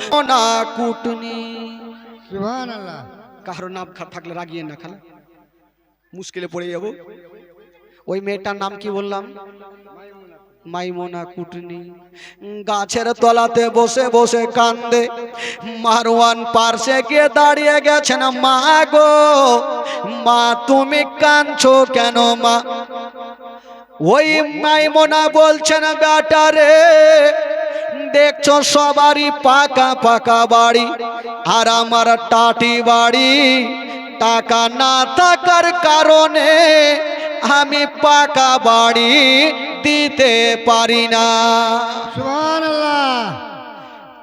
না কুটনি। কারও নাম খা- থাকলে রাগিয়ে না খালা। মুশকিলে পড়ে যাব। ওই মেয়েটার নাম কি বললাম? মাইমোনা কুটনি। গাছের তলাতে বসে বসে কান্দে। মারওয়ান পার্শ্বে গিয়ে দাঁড়িয়ে গেছেন মা গো মা তুমি কাঁদছো কেন মা? ওই মাইমোনা বলছেন বেটারে দেখছ সবারই পাকা পাকা বাড়ি। আর আমার টাটি বাড়ি টাকা না থাকার কারণে আমি পাকা বাড়ি দিতে পারি না।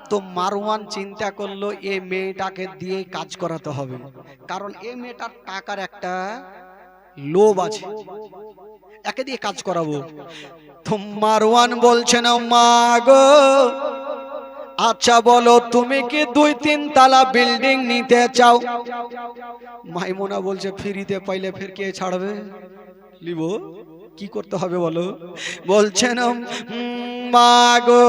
তো মারওয়ান চিন্তা করল এই মেয়েটাকে দিয়ে কাজ করাতে হবে। কারণ এই মেয়েটার টাকার একটা লোভ আছে। একে দিয়ে কাজ করাবো। তো মারওয়ান বলছেন, মা গো আচ্ছা বলো, তুমি কি দুই তিন তালা বিল্ডিং নিতে চাও? মাইমোনা বলছে, ফ্রিতে পাইলে ফের কে ছাড়বে? লিব, কি করতে হবে বলো? বলছেন "উম, মা গো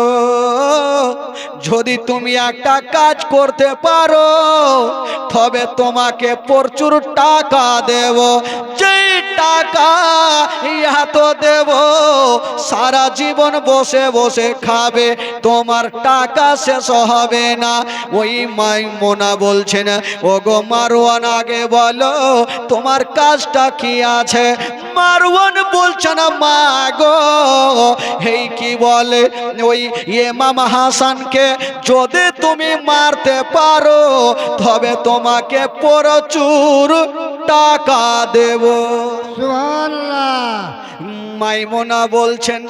যদি তুমি একটা কাজ করতে পারো তবে তোমাকে প্রচুর টাকা দেব। যেই টাকা ইহা তো দেব সারা জীবন বসে বসে খাবে তোমার টাকা শেষ হবে না। ওই মাই মোনা বলছেন ও গো মারওয়ান আগে বলো তোমার কাজটা কি আছে? মারওয়ান বলছে না মা গো এই কি বলে? ওই ইমাম হাসানকে যদি তুমি মারতে পারো তবে তোমাকে প্রচুর টাকা দেব। মাইমোনা বলছেন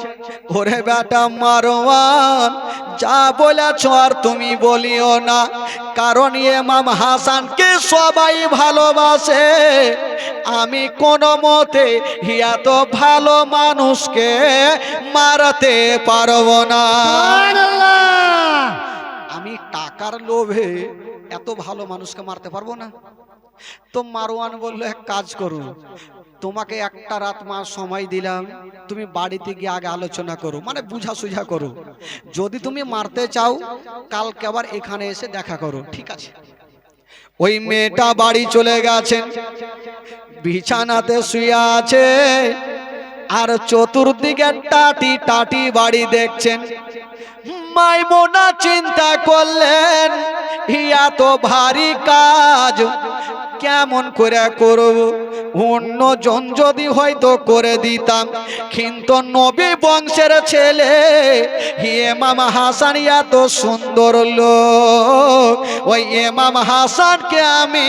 ওরে বেটা মারওয়ান যা বলেছ আর তুমি বলিও না। কারণ ইমাম হাসানকে সবাই ভালোবাসে। আমি কোনো মতে এত ভালো মানুষকে মারাতে পারব না। আমি টাকার লোভে এত ভালো মানুষকে মারতে পারব না। তো মারওয়ান বলল এক কাজ করো তোমাকে একটা রাত মাস সময় দিলাম তুমি বাড়িতে গিয়ে আগে আলোচনা করো মানে বুঝা সুঝা করো। যদি তুমি মারতে চাও কালকে আবার এখানে এসে দেখা করো ঠিক আছে? ওই মেয়েটা বাড়ি চলে গেছেন বিছানাতে শুয়ে আছে। আর চতুর্দিকে টাটি টাটি বাড়ি দেখছেন। মাইমোনা চিন্তা করলেন, ইয়া তো ভারী কাজ। কেমন করে করব? অন্য জন যদি হয়তো করে দিতাম। কিন্তু নবী বংশের ছেলে এমাম হাসান এত সুন্দর লোক। ওই এমাম হাসানকে আমি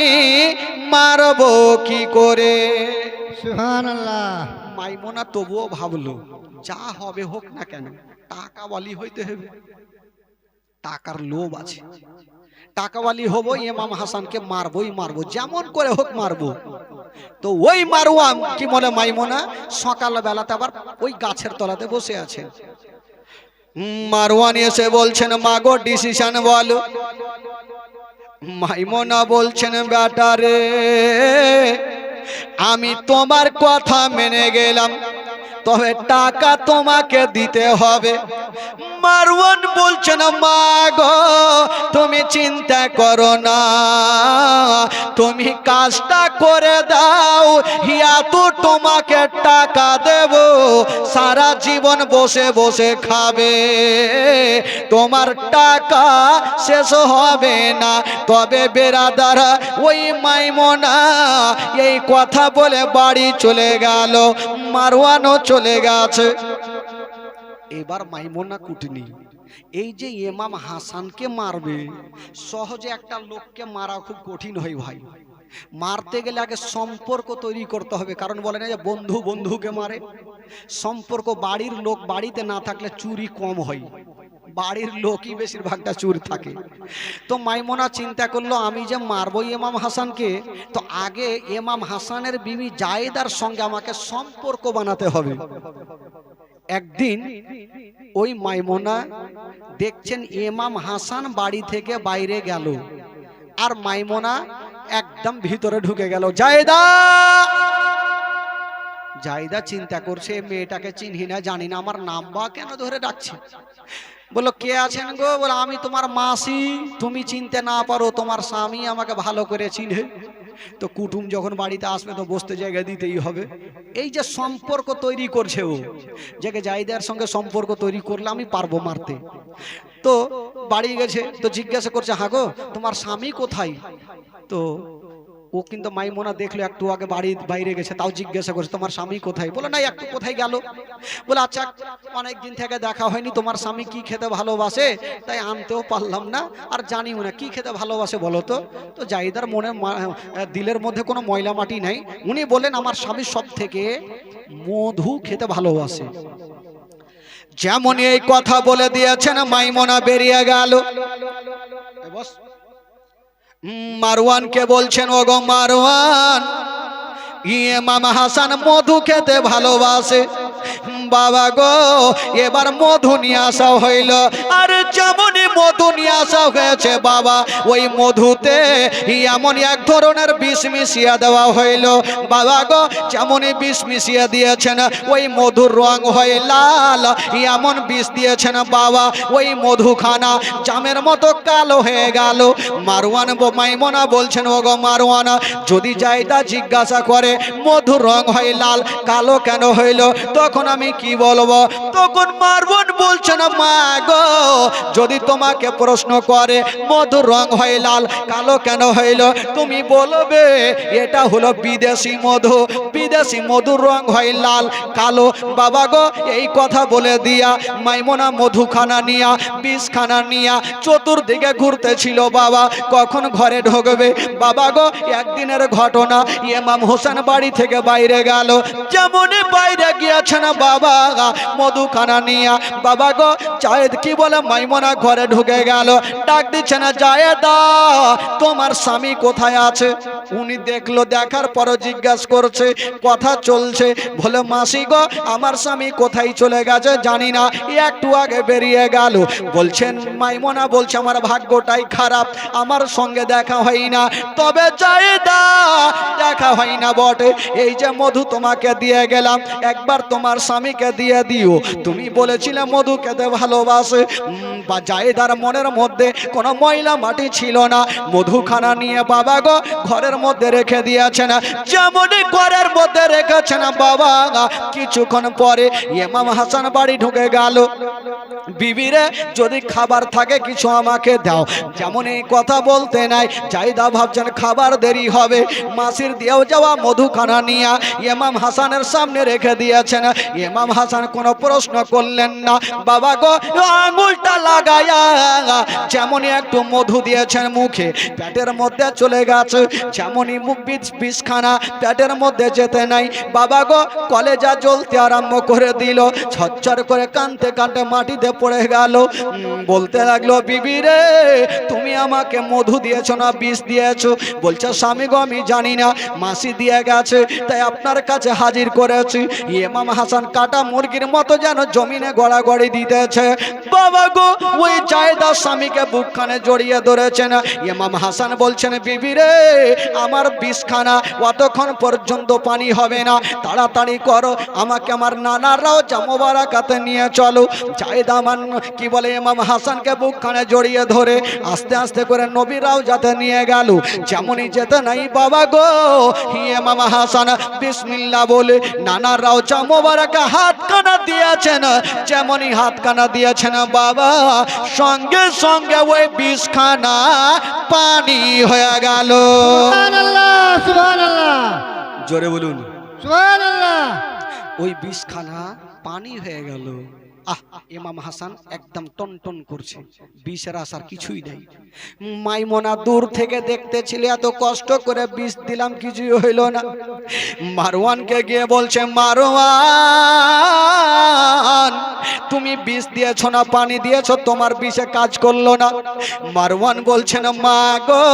মারবো কি করে? মাইমোনা তবুও ভাবলো যা হবে হোক না কেন টাকাওয়ালি হইতে হবে। টাকার লোভ আছে। টাকাওয়ালি হব ইমাম হাসানকে মারবোই মারবো যেমন করে হোক মারবো। তো ওই মারওয়াম কি মনে মাইমোনা? সকাল বেলাতে আবার ওই গাছের তলাতে বসে আছেন উম, মারওয়ান এসে বলছেন মাগো ডিসিশন বলো। মাইমোনা বলছেন বেটারে আমি তোমার কথা মেনে গেলাম। তবে টাকা তোমাকে দিতে হবে। মারওয়ান বলছেন মা গো, তুমি চিন্তা করো না। তুমি কাজটা করে দাও তো তোমাকে টাকা দেব। সারা জীবন বসে বসে খাবে। তোমার টাকা শেষ হবে না। তবে বেরাদারা, ওই মাইমোনা, এই কথা বলে বাড়ি চলে গেল। মারওয়ানও চলে গেছে। এবার মাইমোনা কুটনি, এই যে ইমাম হাসানকে মারবে, সহজে একটা লোককে মারা খুব কঠিন হয় ভাই। মারতে গেলে আগে সম্পর্ক তৈরি করতে হবে, কারণ বলে না যে বন্ধু বন্ধুকে মারে। সম্পর্ক বাড়ির লোক বাড়িতে না থাকলে চুরি কম হয়। বাড়ির লোকই বেশিরভাগটা চুর থাকে। তো মাইমোনা চিন্তা করল, আমি যে মারবো ইমাম হাসানকে, তো আগে ইমাম হাসানের বিবি জায়েদার সঙ্গে আমাকে সম্পর্ক বানাতে হবে। একদিন ওই মাইমোনা দেখছেন ইমাম হাসান বাড়ি থেকে বাইরে গেল, আর মাইমোনা একদম ভিতরে ঢুকে গেল, জায়দা! জায়দা চিন্তা করছে, মেয়েটাকে চিনহি না, জানি না, আমার নাম বা কেন ধরে ডাকছে? বলল কে আছেন গো? বলে, আমি তোমার মাসি। তুমি চিনতে না পারো, তোমার স্বামী আমাকে ভালো করে চিনে। তো কুটুম যখন বাড়িতে আসবে, তো বসতে জায়গা দিতেই হবে। এই যে সম্পর্ক তৈরি করছে ও, যাকে জাইদার সঙ্গে সম্পর্ক তৈরি করলে আমি পারব মারতে। তো বাড়ি গেছে, তো জিজ্ঞাসা করছে, হাগো, তোমার স্বামী কোথায়? তো ও কিন্তু মাইমোনা দেখল একটু আগে বাড়ির বাইরে গেছে, তাও জিজ্ঞাসা করছে, তোমার স্বামী কোথায়? বলে না একটু কোথায় গেল? বলে আচ্ছা অনেক দিন থেকে দেখা হয়নি, তোমার স্বামী কি খেতে ভালোবাসে? তাই আনতেও পারলাম না, আর জানিও না, কি খেতে ভালোবাসে বলো তো? তো জাহিদার মনে দিলের মধ্যে কোনো ময়লা মাটি নাই। উনি বলেন আমার স্বামী সব থেকে মধু খেতে ভালোবাসে। যেমন এই কথা বলে দিয়েছেন, মাইমোনা বেরিয়ে গেল। মারওয়ানকে বলছেন, ওগো মারওয়ান ইয়ে মামা হাসান মধু খেতে ভালোবাসে। বাবা গো, এবার মধু নিয়ে আসা হইল। আর যেমনই মধু নিয়ে আসা হয়েছে, বাবা। ওই মধুতে এমন এক ধরনের বিষ মিশিয়ে দেওয়া হইল। বাবা গো, যেমনই বিষ মিশিয়ে দিয়েছেন, ওই মধুর রং হয় লাল। এমন বিষ দিয়েছেন, বাবা। ওই মধুখানা জামের মতো কালো হয়ে গেল। মারওয়ান মাইমনা বলছেন, ওগো মারওয়ানা, যদি যাইতা জিজ্ঞাসা করে, মধুর রং হয় লাল, কালো কেন হইল? তখন আমি কি বলব? তখন মারওয়ান বলছেন, মা গো, যদি তোমাকে প্রশ্ন করে, মধুর রং হয় লাল, কালো কেন হইল? তুমি বলবে, এটা হলো বিদেশি মধু, বিদেশি মধুর রং হয় লাল, কালো। বাবা গো, এই কথা বলে দিয়া মাইমনা মধুখানা নিয়া, বিষখানা নিয়া চতুর্দিকে ঘুরতেছিল বাবা। কখন ঘরে ঢুকবে? বাবা গো, একদিনের ঘটনা, ইমাম হোসেন বাড়ি থেকে বাইরে গেল। যেমনই বাইরে গিয়েছে না বাবা মধুখানা নিয়া। বাবা গো জায়েদ কি বলে? মাইমনা ঘরে ঢুকে গেল। ডাক দিচ্ছে না, জায়েদা, তোমার স্বামী কোথায় আছে? উনি দেখল, দেখার পরও জিজ্ঞাসা করছে, কথা চলছে। বলে মাসি গো, আমার স্বামী কোথায় চলে গেছে জানি না, একটু আগে বেরিয়ে গেল। বলছেন, মাইমনা বলছে, আমার ভাগ্যটাই খারাপ, আমার সঙ্গে দেখা হয় না। তবে জায়েদা, দেখা হয় না বটে। এই যে মধু তোমাকে দিয়ে গেলাম, একবার তোমার স্বামীকে দিয়ে দিও। তুমি বলেছিলে মধু খেতে ভালোবাসে। বা জায়েদার মনের মধ্যে কোনো ময়লা মাটি ছিল না। মধুখানা নিয়ে বাবা গো ঘরের মধ্যে রেখে দিয়েছেন। যেমনই ঘরের মধ্যে রেখেছেন বাবা কিছুক্ষণ পরে ইমাম হাসান বাড়ি ঢুকে গেল। বিবিরে, যদি খাবার থাকে কিছু আমাকে দাও। যেমন এই কথা বলতে নাই। জাইদা ভাবছেন খাবার দেরি হবে। মাসির দিয়েও যাওয়া মধুখানা নিয়া ইমাম হাসানের সামনে রেখে দিয়েছেন। ইমাম হাসান কোনো প্রশ্ন করলেন না। বাবা গো, আঙুলটা লাগায়া যেমনই একটু মধু দিয়েছেন মুখে, পেটের মধ্যে চলে গেছে। যেমনই মুখ বিষ বিষখানা পেটের মধ্যে যেতে নাই। বাবা গো, কলেজা জ্বলতে আরম্ভ করে দিল। ঝরঝর করে কানতে কানতে মাটিতে পড়ে গেল। বলতে লাগল, বিবি রে, তুমি আমাকে মধু দিয়েছ না, বিষ দিয়েছ? বলছে, স্বামী গো, আমি জানি না, মাসি দিয়ে গেছে, তাই আপনার কাছে হাজির করেছি। ইমাম হাসান কাটা মুরগির মতো যেন জমিনে গড়াগড়ি দিতেছে। বাবা গো, ওই জায়দা স্বামীকে বুকখানে জড়িয়ে ধরেছেন। ইমাম হাসান বলছেন, বিবি রে, আমার বিষখানা অতক্ষণ পর্যন্ত পানি হবে না। তাড়াতাড়ি করো, আমাকে আমার নানারাও জামোবারাকাতে নিয়ে চলো। জায়দা আমার কি বলে ইমাম হাসানকে বুকখানে জড়িয়ে ধরে, আস্তে আস্তে করে নবীরাও যাতে নিয়ে গেল। যেমনই যেতে নাই, বাবা গো ইমাম হাসান বিসমিল্লা বলে নানারাও জামোবারাকে হাত কানা দিয়েছেন। যেমনই হাত কানা দিয়েছেন, বাবা সঙ্গে সঙ্গে ওই বিষখানা পানি হয়ে গেল। জোরে বলুন। ওই বিষখানা পানি হয়ে গেল। আহ ইমাম হাসান একদম টন টন করছে। বিষের আসার কিছুই নেই। মাইমনা দূর থেকে দেখতেছিল এত কষ্ট করে বিষ দিলাম কিছুই হইল না। মারওয়ানকে গিয়ে বলছে মারওয়ান তুমি বিষ দিয়েছ না, পানি দিয়েছ, তোমার বিষে কাজ করল না। মারওয়ান বলছেন মা গো,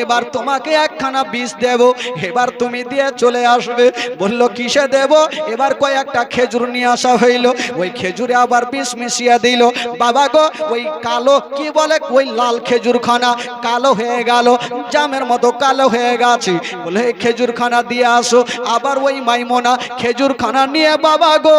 এবার তোমাকে একখানা বিষ দেব, এবার তুমি দিয়ে চলে আসবে। বলল, কিসে দেব? এবার কয়েকটা খেজুর নিয়ে আসা হইল। ওই খেজুরে আবার বিষ মিশিয়ে দিল। বাবা গো, ওই কালো, কি বলে? ওই লাল খেজুর খানা কালো হয়ে গেল, জামের মতো কালো হয়ে গেছে। বলে, এই খেজুর খানা দিয়ে আসো। আবার ওই মাইমোনা খেজুর খানা নিয়ে বাবা গো।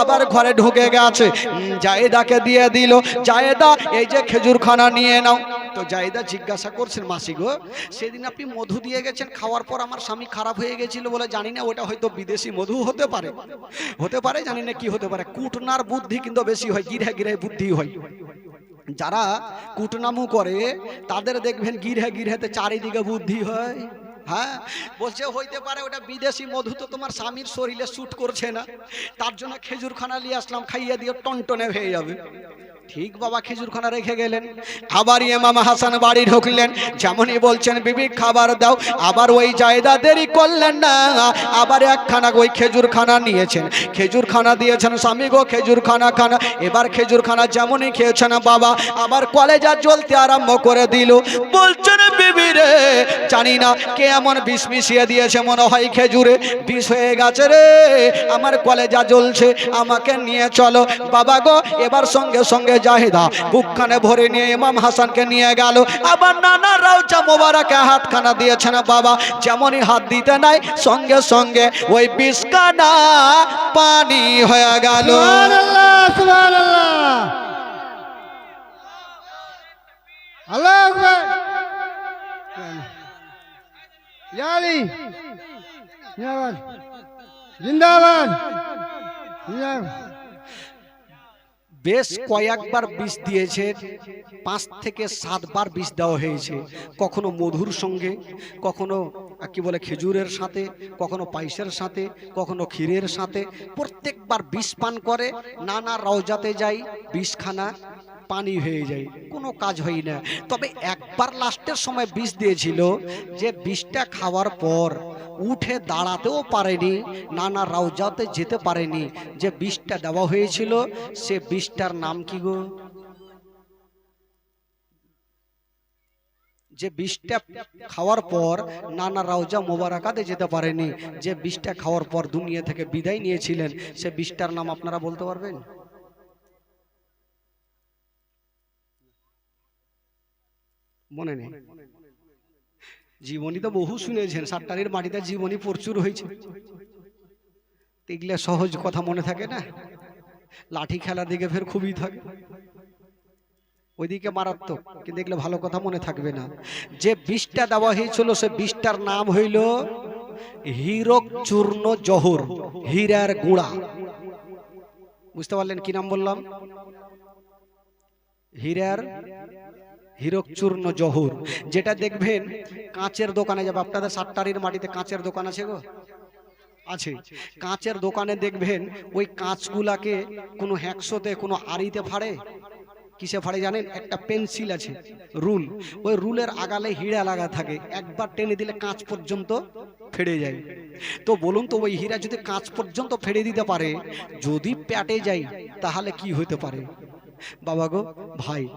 আবার ঘরে ঢুকে গেছে উম, জায়েদাকে দিয়ে দিল। জায়েদা এই যে খেজুরখানা নিয়ে নাও। তো জায়েদা জিজ্ঞাসা করছেন মাসি গো সেদিন আপনি মধু দিয়ে গেছেন খাওয়ার পর আমার স্বামী খারাপ হয়ে গেছিল বলে জানি না ওটা হয়তো বিদেশি মধু হতে পারে। হতে পারে জানি না কি হতে পারে। কুটনার বুদ্ধি কিন্তু বেশি হয় গিরে গিরে বুদ্ধি হয়। যারা কুটনামু করে তাদের দেখবেন গিরহে গিরহেতে চারিদিকে বুদ্ধি হয়। হ্যাঁ? বলছে, হইতে পারে ওটা বিদেশি মধু তো তোমার স্বামীর শরীরে স্যুট করছে না। তার জন্য খেজুরখানা নিয়ে আসলাম, খাইয়ে দিয়ে টনটনে হয়ে যাবে। ঠিক বাবা, খেজুরখানা রেখে গেলেন। আবার ইমাম হাসান বাড়ি ঢুকলেন। যেমনই বলছেন, বিবি, খাবার দাও। আবার ওই জায়দা দেরি করলেন না। আবার একখানা ওই খেজুরখানা নিয়েছেন। খেজুরখানা দিয়েছেন, স্বামী গো, খেজুরখানা খানা। এবার খেজুরখানা যেমনই খেয়েছেন বাবা, আবার কলেজা জ্বলতে আরম্ভ করে দিল। বলছেন রে। জানি না কে এমন বিষ মিশিয়ে দিয়েছে, মনে হয় খেজুরে। বিষ হয়ে গেছে রে। আমার কলেজা জ্বলছে, আমাকে নিয়ে চলো। বাবা গো, এবার সঙ্গে সঙ্গে জাহেদা বুকখানে ভরে নিয়ে ইমাম হাসানকে নিয়ে গেল। আবার নানা রাউচা মোবারকে হাতখানা দিয়েছেন বাবা। যেমনই হাত দিতে নাই, সঙ্গে সঙ্গে ওই বিষখানা পানি হয়ে গেল। বেশ কয়েকবার বিষ দিয়েছে, পাঁচ থেকে সাতবার বিষ দেওয়া হয়েছে। কখনো মধুর সঙ্গে, কখনো কি বলে, খেজুরের সাথে, কখনো পাইসের সাথে, কখনো ক্ষীরের সাথে। প্রত্যেকবার বিষ পান করে, নানা রওজাতে যাই, বিষখানা পানি হয়ে যায়, কোনো কাজ হয় না। তবে একবার লাস্টের সময় বিষ দিয়েছিল, যে বিষটা খাওয়ার পর উঠে দাঁড়াতেও পারেনি, নানা রাউজাতে যেতে পারেনি, যে বিষটা দেওয়া হয়েছিল, সে বিষটার নাম কি গো? যে বিষটা খাওয়ার পর নানা রাউজা মোবারকাতে যেতে পারেনি, যে বিষটা খাওয়ার পর দুনিয়া থেকে বিদায় নিয়েছিলেন, সে বিষটার নাম আপনারা বলতে পারবেন? মনে নেই। জীবনী তো বহু শুনেছেন সাতটারির মাটিতে জীবনী প্রচুর হয়েছে। এগুলো সহজ কথা মনে থাকে না? লাঠি খেলার দিকে ফের খুবই থাকে। ওইদিকে মারাত্মক কিন্তু এগুলো ভালো কথা মনে থাকবে না। যে বিষটা দেওয়া হয়েছিল সে বিষটার নাম হইল হীরক চূর্ণ জহর হীরার গুঁড়া। বুঝতে পারলেন কি নাম বললাম? হীরার হীরক চূর্ণ জহুর, যেটা দেখবেন কাঁচের দোকানে যাবে। আপনাদের সাতটারির মাটিতে কাঁচের দোকান আছে গো? আছে। কাঁচের দোকানে দেখবেন ওই কাঁচগুলাকে কোনো হ্যাকশোতে কোনো আড়িতে ফাড়ে। কিসে ফাড়ে জানেন? একটা পেন্সিল আছে, রুল। ওই রুলের আগালে হিরা লাগা থাকে। একবার টেনে দিলে কাঁচ পর্যন্ত ফেড়ে যায়। তো বলুন তো, ওই হীরা যদি কাঁচ পর্যন্ত ফেড়ে দিতে পারে, যদি প্যাটে যায়, তাহলে কি হতে পারে? বাবা গো, ভাই।